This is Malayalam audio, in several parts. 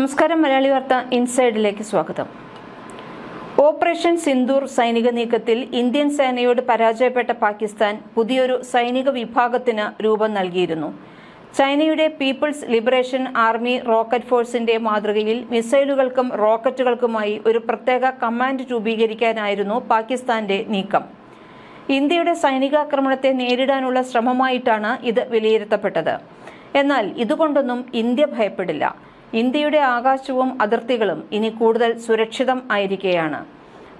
നമസ്കാരം മലയാളി വാർത്ത ഇൻസൈഡിലേക്ക് സ്വാഗതം. ഓപ്പറേഷൻ സിന്ദൂർ സൈനിക നീക്കത്തിൽ ഇന്ത്യൻ സേനയോട് പരാജയപ്പെട്ട പാകിസ്ഥാൻ പുതിയൊരു സൈനിക വിഭാഗത്തിന് രൂപം നൽകിയിരുന്നു. ചൈനയുടെ പീപ്പിൾസ് ലിബറേഷൻ ആർമി റോക്കറ്റ് ഫോഴ്സിന്റെ മാതൃകയിൽ മിസൈലുകൾക്കും റോക്കറ്റുകൾക്കുമായി ഒരു പ്രത്യേക കമാൻഡ് രൂപീകരിക്കാനായിരുന്നു പാകിസ്ഥാന്റെ നീക്കം. ഇന്ത്യയുടെ സൈനികാക്രമണത്തെ നേരിടാനുള്ള ശ്രമമായിട്ടാണ് ഇത് വിലയിരുത്തപ്പെട്ടത്. എന്നാൽ ഇതുകൊണ്ടൊന്നും ഇന്ത്യ ഭയപ്പെടില്ല. ഇന്ത്യയുടെ ആകാശവും അതിർത്തികളും ഇനി കൂടുതൽ സുരക്ഷിതം ആയിരിക്കുകയാണ്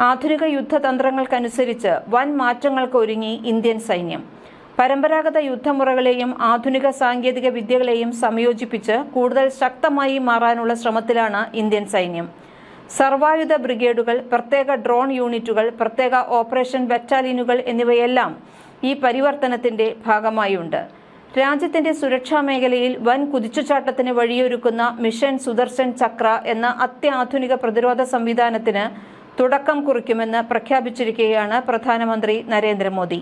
ആധുനിക യുദ്ധതന്ത്രങ്ങൾക്കനുസരിച്ച് വൻ മാറ്റങ്ങൾക്ക് ഒരുങ്ങി ഇന്ത്യൻ സൈന്യം. പരമ്പരാഗത യുദ്ധമുറകളെയും ആധുനിക സാങ്കേതിക വിദ്യകളെയും സംയോജിപ്പിച്ച് കൂടുതൽ ശക്തമായി മാറാനുള്ള ശ്രമത്തിലാണ് ഇന്ത്യൻ സൈന്യം. സർവായുധ ബ്രിഗേഡുകൾ പ്രത്യേക ഡ്രോൺ യൂണിറ്റുകൾ പ്രത്യേക ഓപ്പറേഷൻ ബറ്റാലിയനുകൾ എന്നിവയെല്ലാം ഈ പരിവർത്തനത്തിന്റെ ഭാഗമായുണ്ട്. രാജ്യത്തിന്റെ സുരക്ഷാ മേഖലയിൽ വൻ കുതിച്ചുചാട്ടത്തിന് വഴിയൊരുക്കുന്ന മിഷൻ സുദർശൻ ചക്ര എന്ന അത്യാധുനിക പ്രതിരോധ സംവിധാനത്തിന് തുടക്കം കുറിക്കുമെന്ന് പ്രഖ്യാപിച്ചിരിക്കുകയാണ് പ്രധാനമന്ത്രി നരേന്ദ്രമോദി.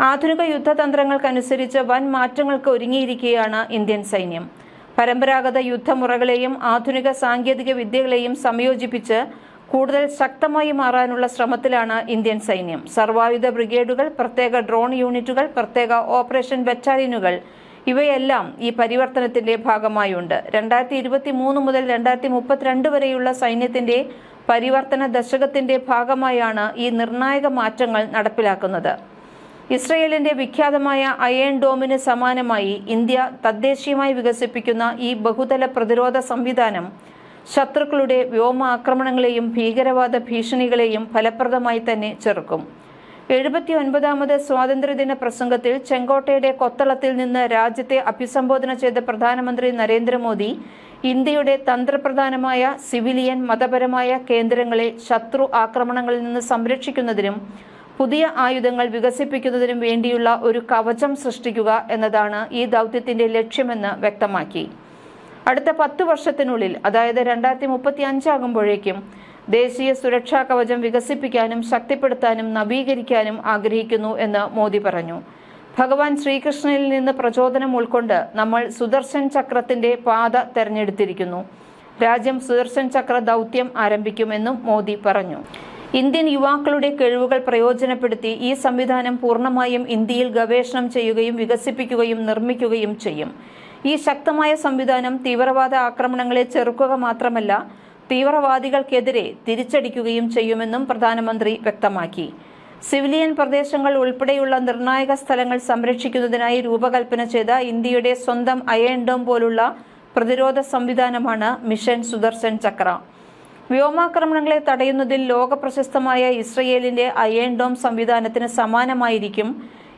ആധുനിക യുദ്ധതന്ത്രങ്ങൾക്കനുസരിച്ച് വൻ മാറ്റങ്ങൾക്ക് ഒരുങ്ങിയിരിക്കുകയാണ് ഇന്ത്യൻ സൈന്യം. പരമ്പരാഗത യുദ്ധമുറകളെയും ആധുനിക സാങ്കേതിക വിദ്യകളെയും സംയോജിപ്പിച്ച് കൂടുതൽ ശക്തമായി മാറാനുള്ള ശ്രമത്തിലാണ് ഇന്ത്യൻ സൈന്യം. സർവായുധ ബ്രിഗേഡുകൾ പ്രത്യേക ഡ്രോൺ യൂണിറ്റുകൾ പ്രത്യേക ഓപ്പറേഷൻ ബറ്റാലിയനുകൾ ഇവയെല്ലാം ഈ പരിവർത്തനത്തിന്റെ ഭാഗമായുണ്ട്. രണ്ടായിരത്തി ഇരുപത്തി മൂന്ന് മുതൽ രണ്ടായിരത്തി മുപ്പത്തിരണ്ട് വരെയുള്ള സൈന്യത്തിന്റെ പരിവർത്തന ദശകത്തിന്റെ ഭാഗമായാണ് ഈ നിർണായക മാറ്റങ്ങൾ നടപ്പിലാക്കുന്നത്. ഇസ്രയേലിന്റെ വിഖ്യാതമായ അയേൺ ഡോമിന് സമാനമായി ഇന്ത്യ തദ്ദേശീയമായി വികസിപ്പിക്കുന്ന ഈ ബഹുതല പ്രതിരോധ സംവിധാനം ശത്രുക്കളുടെ വ്യോമാക്രമണങ്ങളെയും ഭീകരവാദ ഭീഷണികളെയും ഫലപ്രദമായി തന്നെ ചെറുക്കും. എഴുപത്തി ഒൻപതാമത് സ്വാതന്ത്ര്യദിന പ്രസംഗത്തിൽ ചെങ്കോട്ടയുടെ കൊത്തളത്തിൽ നിന്ന് രാജ്യത്തെ അഭിസംബോധന ചെയ്ത പ്രധാനമന്ത്രി നരേന്ദ്രമോദി ഇന്ത്യയുടെ തന്ത്രപ്രധാനമായ സിവിലിയൻ മതപരമായ കേന്ദ്രങ്ങളെ ശത്രു ആക്രമണങ്ങളിൽ നിന്ന് സംരക്ഷിക്കുന്നതിനും പുതിയ ആയുധങ്ങൾ വികസിപ്പിക്കുന്നതിനും വേണ്ടിയുള്ള ഒരു കവചം സൃഷ്ടിക്കുക എന്നതാണ് ഈ ദൗത്യത്തിന്റെ ലക്ഷ്യമെന്ന് വ്യക്തമാക്കി. അടുത്ത പത്ത് വർഷത്തിനുള്ളിൽ അതായത് രണ്ടായിരത്തി മുപ്പത്തി അഞ്ചാകുമ്പോഴേക്കും ദേശീയ സുരക്ഷാ കവചം വികസിപ്പിക്കാനും ശക്തിപ്പെടുത്താനും നവീകരിക്കാനും ആഗ്രഹിക്കുന്നു എന്ന് മോദി പറഞ്ഞു. ഭഗവാൻ ശ്രീകൃഷ്ണനിൽ നിന്ന് പ്രചോദനം ഉൾക്കൊണ്ട് നമ്മൾ സുദർശൻ ചക്രത്തിന്റെ പാത തെരഞ്ഞെടുത്തിരിക്കുന്നു. രാജ്യം സുദർശൻ ചക്ര ദൗത്യം ആരംഭിക്കുമെന്നും മോദി പറഞ്ഞു. ഇന്ത്യൻ യുവാക്കളുടെ കഴിവുകൾ പ്രയോജനപ്പെടുത്തി ഈ സംവിധാനം പൂർണമായും ഇന്ത്യയിൽ ഗവേഷണം ചെയ്യുകയും വികസിപ്പിക്കുകയും നിർമ്മിക്കുകയും ചെയ്യും. ഈ ശക്തമായ സംവിധാനം തീവ്രവാദ ആക്രമണങ്ങളെ ചെറുക്കുക മാത്രമല്ല തീവ്രവാദികൾക്കെതിരെ തിരിച്ചടിക്കുകയും ചെയ്യുമെന്നും പ്രധാനമന്ത്രി വ്യക്തമാക്കി. സിവിലിയൻ പ്രദേശങ്ങൾ ഉൾപ്പെടെയുള്ള നിർണായക സ്ഥലങ്ങൾ സംരക്ഷിക്കുന്നതിനായി രൂപകൽപ്പന ചെയ്ത ഇന്ത്യയുടെ സ്വന്തം അയൺ ഡോം പോലുള്ള പ്രതിരോധ സംവിധാനമാണ് മിഷൻ സുദർശൻ ചക്ര. വ്യോമാക്രമണങ്ങളെ തടയുന്നതിൽ ലോകപ്രശസ്തമായ ഇസ്രയേലിന്റെ അയൺ ഡോം സംവിധാനത്തിന് സമാനമായിരിക്കും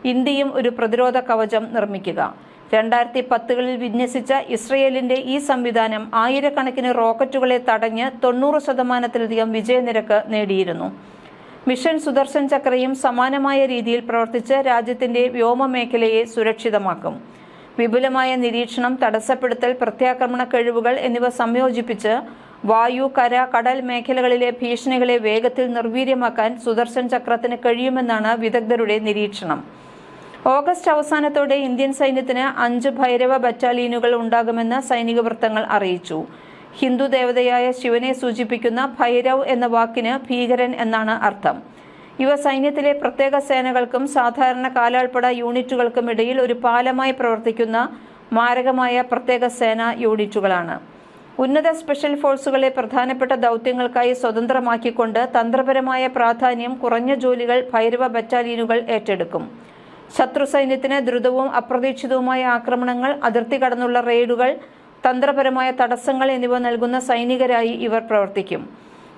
ഇന്ത്യയും ഒരു പ്രതിരോധ കവചം നിർമ്മിക്കുക. രണ്ടായിരത്തി പത്തുകളിൽ വിന്യസിച്ച ഇസ്രയേലിന്റെ ഈ സംവിധാനം ആയിരക്കണക്കിന് റോക്കറ്റുകളെ തടഞ്ഞ് തൊണ്ണൂറ് ശതമാനത്തിലധികം വിജയനിരക്ക് നേടിയിരുന്നു. മിഷൻ സുദർശൻ ചക്രയും സമാനമായ രീതിയിൽ പ്രവർത്തിച്ച് രാജ്യത്തിന്റെ വ്യോമ മേഖലയെ സുരക്ഷിതമാക്കും. വിപുലമായ നിരീക്ഷണം തടസ്സപ്പെടുത്തൽ പ്രത്യാക്രമണ കഴിവുകൾ എന്നിവ സംയോജിപ്പിച്ച് വായു കര കടൽ മേഖലകളിലെ ഭീഷണികളെ വേഗത്തിൽ നിർവീര്യമാക്കാൻ സുദർശൻ ചക്രത്തിന് കഴിയുമെന്നാണ് വിദഗ്ധരുടെ നിരീക്ഷണം. ഓഗസ്റ്റ് അവസാനത്തോടെ ഇന്ത്യൻ സൈന്യത്തിന് അഞ്ച് ഭൈരവ ബറ്റാലിയനുകൾ ഉണ്ടാകുമെന്ന് സൈനിക വൃത്തങ്ങൾ അറിയിച്ചു. ഹിന്ദു ദേവതയായ ശിവനെ സൂചിപ്പിക്കുന്ന ഭൈരവ് എന്ന വാക്കിന് ഭീകരൻ എന്നാണ് അർത്ഥം. ഇവ സൈന്യത്തിലെ പ്രത്യേക സേനകൾക്കും സാധാരണ കാലാൾപ്പട യൂണിറ്റുകൾക്കും ഇടയിൽ ഒരു പാലമായി പ്രവർത്തിക്കുന്ന മാരകമായ പ്രത്യേക സേനാ യൂണിറ്റുകളാണ്. ഉന്നത സ്പെഷ്യൽ ഫോഴ്സുകളെ പ്രധാനപ്പെട്ട ദൗത്യങ്ങൾക്കായി സ്വതന്ത്രമാക്കിക്കൊണ്ട് തന്ത്രപരമായ പ്രാധാന്യം കുറഞ്ഞ ജോലികൾ ഭൈരവ ബറ്റാലിയനുകൾ ഏറ്റെടുക്കും. ശത്രു സൈന്യത്തിന് ദ്രുതവും അപ്രതീക്ഷിതവുമായ ആക്രമണങ്ങൾ അതിർത്തി കടന്നുള്ള റെയ്ഡുകൾ തന്ത്രപരമായ തടസ്സങ്ങൾ എന്നിവ നൽകുന്ന സൈനികരായി ഇവർ പ്രവർത്തിക്കും.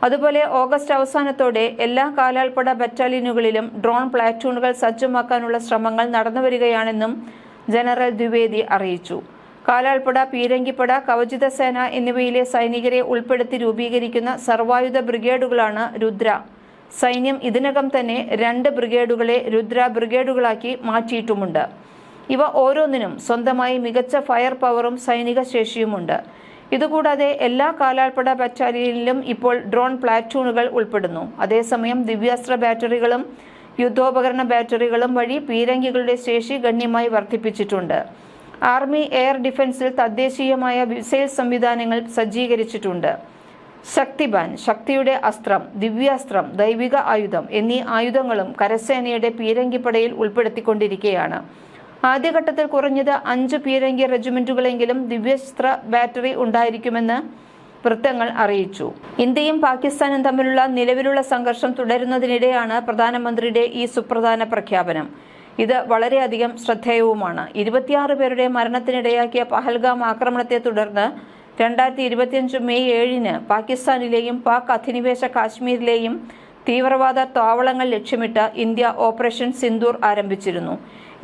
അതുപോലെ ഓഗസ്റ്റ് അവസാനത്തോടെ എല്ലാ കാലാൾപ്പട ബറ്റാലിയനുകളിലും ഡ്രോൺ പ്ലാറ്റൂണുകൾ സജ്ജമാക്കാനുള്ള ശ്രമങ്ങൾ നടന്നുവരികയാണെന്നും ജനറൽ ദ്വിവേദി അറിയിച്ചു. കാലാൾപ്പട പീരങ്കിപ്പട കവചിത സേന എന്നിവയിലെ സൈനികരെ ഉൾപ്പെടുത്തി രൂപീകരിക്കുന്ന സർവായുധ ബ്രിഗേഡുകളാണ് രുദ്ര സൈന്യം ഇതിനകം തന്നെ രണ്ട് ബ്രിഗേഡുകളെ രുദ്ര ബ്രിഗേഡുകളാക്കി മാറ്റിയിട്ടുമുണ്ട്. ഇവ ഓരോന്നിനും സ്വന്തമായി മികച്ച ഫയർ പവറും സൈനിക ശേഷിയുമുണ്ട്. ഇതുകൂടാതെ എല്ലാ കാലാൾപ്പട ബറ്റാലിയനിലും ഇപ്പോൾ ഡ്രോൺ പ്ലാറ്റൂണുകൾ ഉൾപ്പെടുന്നു. അതേസമയം ദിവ്യാസ്ത്ര ബാറ്ററികളും യുദ്ധോപകരണ ബാറ്ററികളും വഴി പീരങ്കികളുടെ ശേഷി ഗണ്യമായി വർദ്ധിപ്പിച്ചിട്ടുണ്ട്. ആർമി എയർ ഡിഫൻസിൽ തദ്ദേശീയമായ മിസൈൽ സംവിധാനങ്ങൾ സജ്ജീകരിച്ചിട്ടുണ്ട്. ശക്തിബാൻ ശക്തിയുടെ അസ്ത്രം ദിവ്യാസ്ത്രം ദൈവിക ആയുധം എന്നീ ആയുധങ്ങളും കരസേനയുടെ പീരങ്കിപ്പടയിൽ ഉൾപ്പെടുത്തിക്കൊണ്ടിരിക്കുകയാണ് ആദ്യഘട്ടത്തിൽ കുറഞ്ഞത് അഞ്ച് പീരങ്കി റെജിമെന്റുകളെങ്കിലും ദിവ്യാസ്ത്ര ബാറ്ററി ഉണ്ടായിരിക്കുമെന്ന് വൃത്തങ്ങൾ അറിയിച്ചു. ഇന്ത്യയും പാകിസ്ഥാനും തമ്മിലുള്ള നിലവിലുള്ള സംഘർഷം തുടരുന്നതിനിടെയാണ് പ്രധാനമന്ത്രിയുടെ ഈ സുപ്രധാന പ്രഖ്യാപനം. ഇത് വളരെയധികം ശ്രദ്ധേയവുമാണ്. ഇരുപത്തിയാറ് പേരുടെ മരണത്തിനിടയാക്കിയ പഹൽഗാം ആക്രമണത്തെ തുടർന്ന് രണ്ടായിരത്തി ഇരുപത്തിയഞ്ച് മെയ് ഏഴിന് പാകിസ്ഥാനിലെയും പാക് അധിനിവേശ കാശ്മീരിലെയും തീവ്രവാദ താവളങ്ങൾ ലക്ഷ്യമിട്ട് ഇന്ത്യ ഓപ്പറേഷൻ സിന്ദൂർ ആരംഭിച്ചിരുന്നു.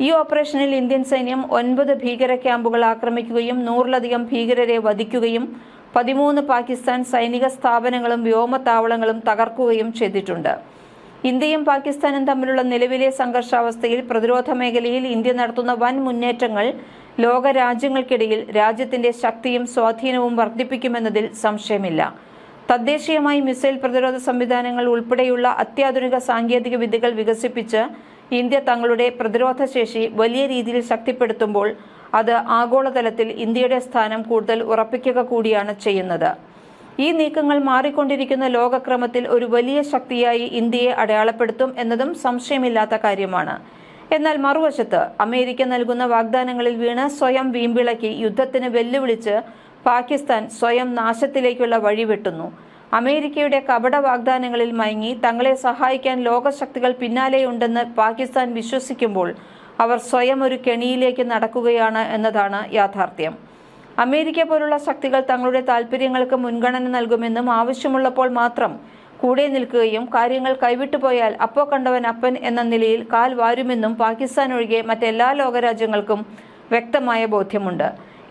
ഈ ഓപ്പറേഷനിൽ ഇന്ത്യൻ സൈന്യം ഒൻപത് ഭീകര ക്യാമ്പുകൾ ആക്രമിക്കുകയും നൂറിലധികം ഭീകരരെ വധിക്കുകയും പതിമൂന്ന് പാകിസ്ഥാൻ സൈനിക സ്ഥാപനങ്ങളും വ്യോമത്താവളങ്ങളും തകർക്കുകയും ചെയ്തിട്ടുണ്ട്. ഇന്ത്യയും പാകിസ്ഥാനും തമ്മിലുള്ള നിലവിലെ സംഘർഷാവസ്ഥയിൽ പ്രതിരോധ മേഖലയിൽ ഇന്ത്യ നടത്തുന്ന വൻ മുന്നേറ്റങ്ങൾ ലോക രാജ്യങ്ങൾക്കിടയിൽ രാജ്യത്തിന്റെ ശക്തിയും സ്വാധീനവും വർദ്ധിപ്പിക്കുമെന്നതിൽ സംശയമില്ല. തദ്ദേശീയമായി മിസൈൽ പ്രതിരോധ സംവിധാനങ്ങൾ ഉൾപ്പെടെയുള്ള അത്യാധുനിക സാങ്കേതിക വിദ്യകൾ വികസിപ്പിച്ച് ഇന്ത്യ തങ്ങളുടെ പ്രതിരോധ ശേഷി വലിയ രീതിയിൽ ശക്തിപ്പെടുത്തുമ്പോൾ അത് ആഗോളതലത്തിൽ ഇന്ത്യയുടെ സ്ഥാനം കൂടുതൽ ഉറപ്പിക്കുക കൂടിയാണ് ചെയ്യുന്നത്. ഈ നീക്കങ്ങൾ മാറിക്കൊണ്ടിരിക്കുന്ന ലോകക്രമത്തിൽ ഒരു വലിയ ശക്തിയായി ഇന്ത്യയെ അടയാളപ്പെടുത്തും എന്നതും സംശയമില്ലാത്ത കാര്യമാണ്. എന്നാൽ മറുവശത്ത് അമേരിക്ക നൽകുന്ന വാഗ്ദാനങ്ങളിൽ വീണ് സ്വയം വീമ്പിളക്കി യുദ്ധത്തിന് വെല്ലുവിളിച്ച് പാകിസ്ഥാൻ സ്വയം നാശത്തിലേക്കുള്ള വഴി വെട്ടുന്നു. അമേരിക്കയുടെ കപട വാഗ്ദാനങ്ങളിൽ മയങ്ങി തങ്ങളെ സഹായിക്കാൻ ലോകശക്തികൾ പിന്നാലെയുണ്ടെന്ന് പാകിസ്ഥാൻ വിശ്വസിക്കുമ്പോൾ അവർ സ്വയം ഒരു കെണിയിലേക്ക് നടക്കുകയാണ് എന്നതാണ് യാഥാർത്ഥ്യം. അമേരിക്ക പോലുള്ള ശക്തികൾ തങ്ങളുടെ താൽപ്പര്യങ്ങൾക്ക് മുൻഗണന നൽകുമെന്നും ആവശ്യമുള്ളപ്പോൾ മാത്രം കൂടെ നിൽക്കുകയും കാര്യങ്ങൾ കൈവിട്ടുപോയാൽ അപ്പോ കണ്ടവൻ അപ്പൻ എന്ന നിലയിൽ കാൽ വാരുമെന്നും പാകിസ്ഥാൻ ഒഴികെ മറ്റെല്ലാ ലോകരാജ്യങ്ങൾക്കും വ്യക്തമായ ബോധ്യമുണ്ട്.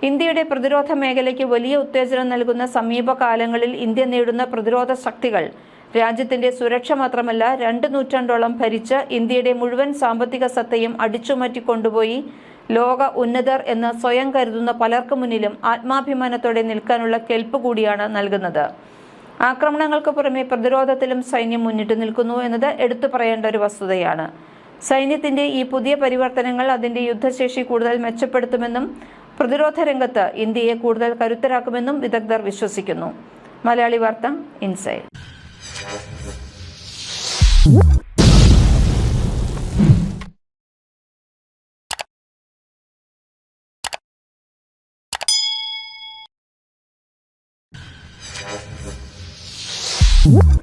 ഇന്ത്യയുടെ പ്രതിരോധ മേഖലയ്ക്ക് വലിയ ഉത്തേജനം നൽകുന്ന സമീപകാലങ്ങളിൽ ഇന്ത്യ നേടുന്ന പ്രതിരോധ ശക്തികൾ രാജ്യത്തിന്റെ സുരക്ഷ മാത്രമല്ല രണ്ട് നൂറ്റാണ്ടോളം ഭരിച്ച ഇന്ത്യയുടെ മുഴുവൻ സാമ്പത്തിക സത്തയും അടിച്ചുമാറ്റി കൊണ്ടുപോയി ലോക ഉന്നതർ എന്ന് സ്വയം കരുതുന്ന പലർക്കു മുന്നിലും ആത്മാഭിമാനത്തോടെ നിൽക്കാനുള്ള കെൽപ്പ് കൂടിയാണ് നൽകുന്നത്. ആക്രമണങ്ങൾക്ക് പുറമെ പ്രതിരോധത്തിലും സൈന്യം മുന്നിട്ട് നിൽക്കുന്നു എന്നത് എടുത്തു പറയേണ്ട ഒരു വസ്തുതയാണ്. സൈന്യത്തിന്റെ ഈ പുതിയ പരിവർത്തനങ്ങൾ അതിന്റെ യുദ്ധശേഷി കൂടുതൽ മെച്ചപ്പെടുത്തുമെന്നും പ്രതിരോധ രംഗത്ത് ഇന്ത്യയെ കൂടുതൽ കരുത്തരാക്കുമെന്നും വിദഗ്ധർ വിശ്വസിക്കുന്നു. മലയാളി വാർത്ത ഇൻസൈഡ് What?